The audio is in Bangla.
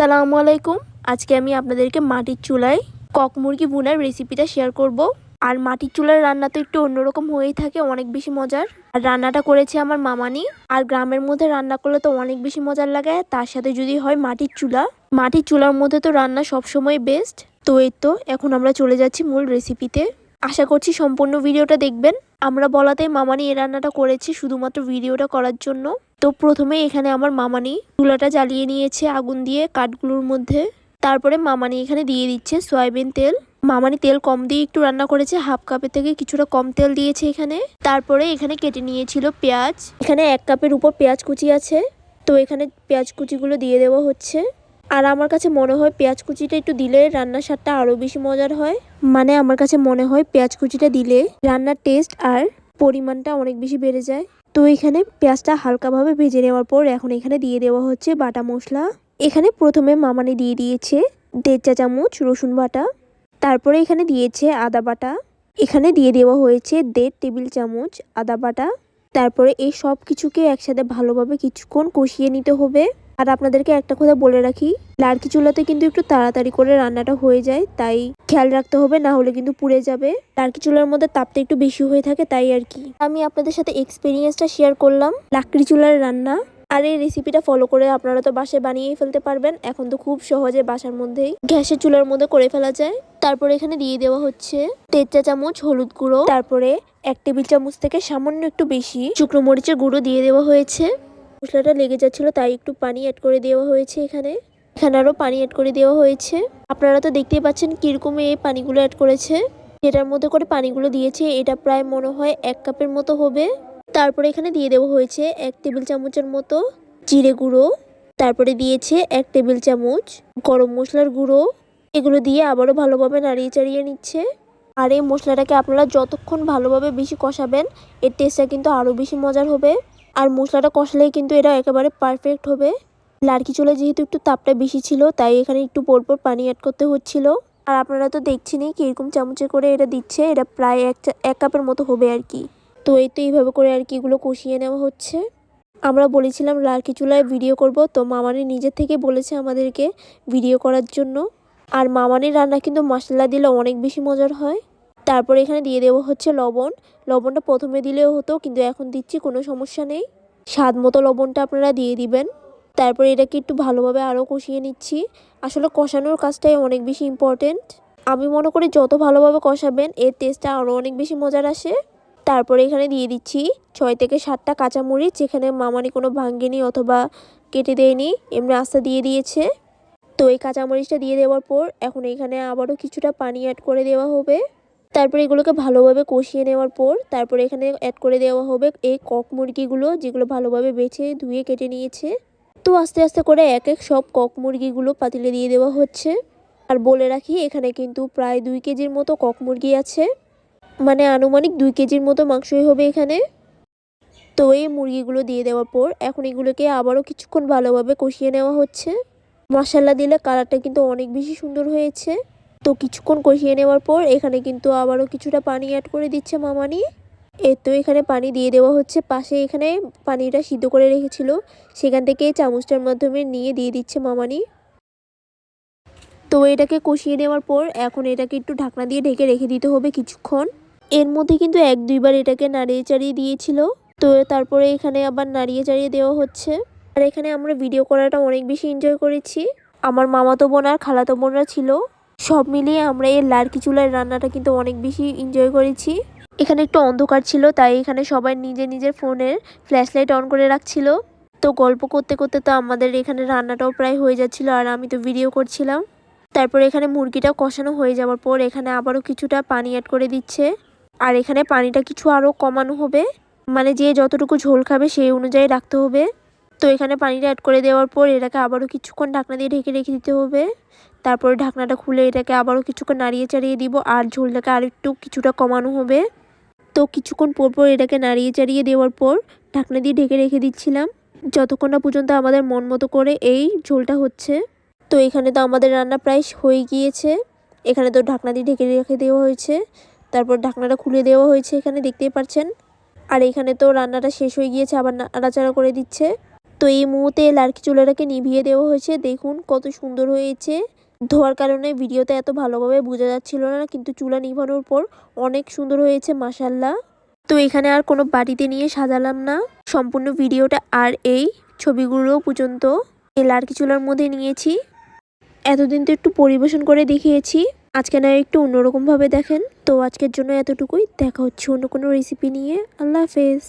আসসালামু আলাইকুম। আজকে আমি আপনাদেরকে মাটির চুলায় কক মুরগি ভুনার রেসিপিটা শেয়ার করব। আর মাটির চুলার রান্না তো একটু অন্যরকম হয়েই থাকে, অনেক বেশি মজার। আর রান্নাটা করেছে আমার মামানি। আর গ্রামের মধ্যে রান্না করলে তো অনেক বেশি মজার লাগে। তার সাথে যদি হয় মাটির চুলা। মাটির চুলার মধ্যে তো রান্না সবসময় বেস্ট তো এই তো, এখন আমরা চলে যাচ্ছি মূল রেসিপিতে আশা করছি সম্পূর্ণ ভিডিওটা দেখবেন। আমরা বলাতে মামানি এই রান্নাটা করেছি শুধুমাত্র ভিডিওটা করার জন্য। তো প্রথমে এখানে আমার মামানি চুলাটা জ্বালিয়ে নিয়েছে আগুন দিয়ে কাঠগুলোর মধ্যে। তারপরে মামানি এখানে দিয়ে দিচ্ছে সয়াবিন তেল। মামানি তেল কম দিয়ে একটু রান্না করেছে, হাফ কাপের থেকে কিছুটা কম তেল দিয়েছে এখানে। তারপরে এখানে কেটে নিয়েছিল পেঁয়াজ। এখানে এক কাপের উপর পেঁয়াজ কুচি আছে। তো এখানে পেঁয়াজ কুচিগুলো দিয়ে দেওয়া হচ্ছে। আর আমার কাছে মনে হয় পেঁয়াজ কুচিটা একটু দিলে রান্নার স্বাদটা আরও বেশি মজার হয়। মানে আমার কাছে মনে হয় পেঁয়াজ কুচিটা দিলে রান্নার টেস্ট আর পরিমাণটা অনেক বেশি বেড়ে যায়। তো এখানে পেঁয়াজটা হালকাভাবে ভেজে নেওয়ার পর এখন এখানে দিয়ে দেওয়া হচ্ছে বাটা মশলা। এখানে প্রথমে মামানি দিয়ে দিয়েছে দেড় চা চামচ রসুন বাটা। তারপরে এখানে দিয়েছে আদা বাটা। এখানে দিয়ে দেওয়া হয়েছে দেড় টেবিল চামচ আদা বাটা। তারপরে এই সব কিছুকে একসাথে ভালোভাবে কিছুক্ষণ কষিয়ে নিতে হবে। আর আপনাদেরকে একটা কথা বলে রাখি লাড়কি চুলাতে কিন্তু একটু তাড়াতাড়ি করে রান্নাটা হয়ে যায়, তাই খেয়াল রাখতে হবে, না হলে কিন্তু পুড়ে যাবে। লাড়কি চুলার মধ্যে তাপটা একটু বেশি হয়ে থাকে, তাই আর কি। আমি আপনাদের সাথে এক্সপিরিয়েন্সটা শেয়ার করলাম, লাকড়ি চুলার রান্না। আর এই রেসিপিটা ফলো করে আপনারা তো বাসায় বানিয়েই ফেলতে পারবেন, এখন তো খুব সহজে বাসার মধ্যেই গ্যাসের চুলার মধ্যে করে ফেলা যায়। তারপরে এখানে দিয়ে দেওয়া হচ্ছে চা চামচ, হলুদ গুঁড়ো। তারপরে এক টেবিল চামচ থেকে সামান্য একটু বেশি শুকনো মরিচের গুঁড়ো দিয়ে দেওয়া হয়েছে। মশলাটা লেগে যাচ্ছিল, তাই একটু পানি অ্যাড করে দেওয়া হয়েছে এখানে। এখানে আরও পানি অ্যাড করে দেওয়া হয়েছে। আপনারা তো দেখতেই পাচ্ছেন কীরকম এই পানিগুলো অ্যাড করেছে। এটার মধ্যে করে পানিগুলো দিয়েছে, এটা প্রায় মনে হয় এক কাপের মতো হবে। তারপরে এখানে দিয়ে দেওয়া হয়েছে এক টেবিল চামচের মতো জিরে গুঁড়ো। তারপরে দিয়েছে এক টেবিল চামচ গরম মশলার গুঁড়ো। এগুলো দিয়ে আবারও ভালোভাবে নাড়িয়ে চাড়িয়ে নিচ্ছে। আর এই মশলাটাকে আপনারা যতক্ষণ ভালোভাবে বেশি কষাবেন, এর টেস্টটা কিন্তু আরও বেশি মজার হবে। আর মশলাটা কষালেই কিন্তু এটা একেবারে পারফেক্ট হবে। লাড়কি চুলে যেহেতু একটু তাপটা বেশি ছিল, তাই এখানে একটু পরপর পানি অ্যাড করতে হচ্ছিল। আর আপনারা তো দেখছেনই কীরকম চামচে করে এটা দিচ্ছে, এটা প্রায় এক এক কাপের মতো হবে আর কি। তো এই তো এইভাবে করে আর কি এগুলো কষিয়ে নেওয়া হচ্ছে। আমরা বলেছিলাম লাড়কি চুলায় ভিডিও করব, তো মামানি নিজের থেকে বলেছে আমাদেরকে ভিডিও করার জন্য। আর মামানির রান্না কিন্তু মশলা দিলে অনেক বেশি মজার হয়। তারপরে এখানে দিয়ে দেওয়া হচ্ছে লবণ। লবণটা প্রথমে দিলেও হতো, কিন্তু এখন দিচ্ছি, কোনো সমস্যা নেই। স্বাদ মতো লবণটা আপনারা দিয়ে দিবেন। তারপরে এটাকে একটু ভালোভাবে আরও কষিয়ে নিচ্ছি। আসলে কষানোর কাজটাই অনেক বেশি ইম্পর্টেন্ট আমি মনে করি যত ভালোভাবে কষাবেন, এর টেস্টটা আরও অনেক বেশি মজার আসে। তারপরে এখানে দিয়ে দিচ্ছি ছয় থেকে সাতটা কাঁচামরিচ, যেখানে মামানি কোনো ভাঙ্গেনি অথবা কেটে দেয়নি, এমনি আস্তে দিয়ে দিয়েছে। তো এই কাঁচামরিচটা দিয়ে দেওয়ার পর এখন এখানে আবারও কিছুটা পানি অ্যাড করে দেওয়া হবে। তারপরে এগুলোকে ভালোভাবে কষিয়ে নেওয়ার পর তারপরে এখানে অ্যাড করে দেওয়া হবে এই কক মুরগিগুলো যেগুলো ভালোভাবে বেছে ধুয়ে কেটে নিয়েছে। তো আস্তে আস্তে করে এক এক সব কক মুরগিগুলো পাতিলে দিয়ে দেওয়া হচ্ছে। আর বলে রাখি, এখানে কিন্তু প্রায় দুই কেজির মতো কক মুরগি আছে। মানে আনুমানিক দুই কেজির মতো মাংসই হবে এখানে। তো এই মুরগিগুলো দিয়ে দেওয়ার পর এখন এগুলোকে আবারও কিছুক্ষণ ভালোভাবে কষিয়ে নেওয়া হচ্ছে। মশলা দিলে কালারটা কিন্তু অনেক বেশি সুন্দর হয়েছে। তো কিছুক্ষণ কষিয়ে নেওয়ার পর এখানে কিন্তু আবারও কিছুটা পানি অ্যাড করে দিচ্ছে মামানি। এই তো এখানে পানি দিয়ে দেওয়া হচ্ছে। পাশে এখানে পানিটা সিদ্ধ করে রেখেছিল। সেখান থেকে চামচটার মাধ্যমে নিয়ে দিয়ে দিচ্ছে মামানি। তো এটাকে কষিয়ে নেওয়ার পর এখন এটাকে একটু ঢাকনা দিয়ে ঢেকে রেখে দিতে হবে কিছুক্ষণ। এর মধ্যে কিন্তু এক দুইবার এটাকে নাড়িয়ে চাড়িয়ে দিয়েছিল। তো তারপরে এখানে আবার নাড়িয়ে চাড়িয়ে দেওয়া হচ্ছে। আর এখানে আমরা ভিডিও করাটা অনেক বেশি এনজয় করেছি। আমার মামাতো বোন আর খালাতো বোনরা ছিল। সব মিলিয়ে আমরা এই লাড়কি চুলার রান্নাটা কিন্তু অনেক বেশি এনজয় করেছি। এখানে একটু অন্ধকার ছিল, তাই এখানে সবাই নিজের নিজের ফোনের ফ্ল্যাশ লাইট অন করে রাখছিল। তো গল্প করতে করতে তো আমাদের এখানে রান্নাটাও প্রায় হয়ে যাচ্ছিল, আর আমি তো ভিডিও করছিলাম। তারপর এখানে মুরগিটা কষানো হয়ে যাওয়ার পর এখানে আবারও কিছুটা পানি অ্যাড করে দিচ্ছে। আর এখানে পানিটা কিছু আরও কমানো হবে। মানে যে যতটুকু ঝোল খাবে সেই অনুযায়ী রাখতে হবে। তো এখানে পানিটা অ্যাড করে দেওয়ার পর এটাকে আবারও কিছুক্ষণ ঢাকনা দিয়ে ঢেকে রেখে দিতে হবে। তারপরে ঢাকনাটা খুলে এটাকে আবারও কিছুক্ষণ নাড়িয়ে চাড়িয়ে দিব আর ঝোলটাকে আর একটু কিছুটা কমানো হবে। তো কিছুক্ষণ পর পর এটাকে নাড়িয়ে চাড়িয়ে দেওয়ার পর ঢাকনা দিয়ে ঢেকে রেখে দিচ্ছিলাম। যতক্ষণ না পর্যন্ত আমাদের মন মতো করে এই ঝোলটা হচ্ছে। তো এখানে তো আমাদের রান্না প্রায় হয়ে গিয়েছে। এখানে তো ঢাকনা দিয়ে ঢেকে রেখে দেওয়া হয়েছে। তারপর ঢাকনাটা খুলে দেওয়া হয়েছে এখানে, দেখতেই পাচ্ছেন। আর এখানে তো রান্নাটা শেষ হয়ে গিয়েছে, আবার নাড়াচাড়া করে দিচ্ছে। তো এই মুহূর্তে লার্কি চুলাটাকে নিভিয়ে দেওয়া হয়েছে। দেখুন কত সুন্দর হয়েছে। ধোয়ার কারণে ভিডিওতে এত ভালোভাবে বোঝা যাচ্ছিল না, কিন্তু চুলা নিভানোর পর অনেক সুন্দর হয়েছে মাসাল্লাহ তো এখানে আর কোনো বাড়িতে নিয়ে সাজালাম না। সম্পূর্ণ ভিডিওটা আর এই ছবিগুলো পর্যন্ত এই লার্কি চুলার মধ্যে নিয়েছি। এতদিন তো একটু পরিবেশন করে দেখিয়েছি, আজকে না একটু অন্যরকমভাবে দেখেন। তো আজকের জন্য এতটুকুই, দেখা হচ্ছে অন্য কোনো রেসিপি নিয়ে। আল্লাহ হাফেজ।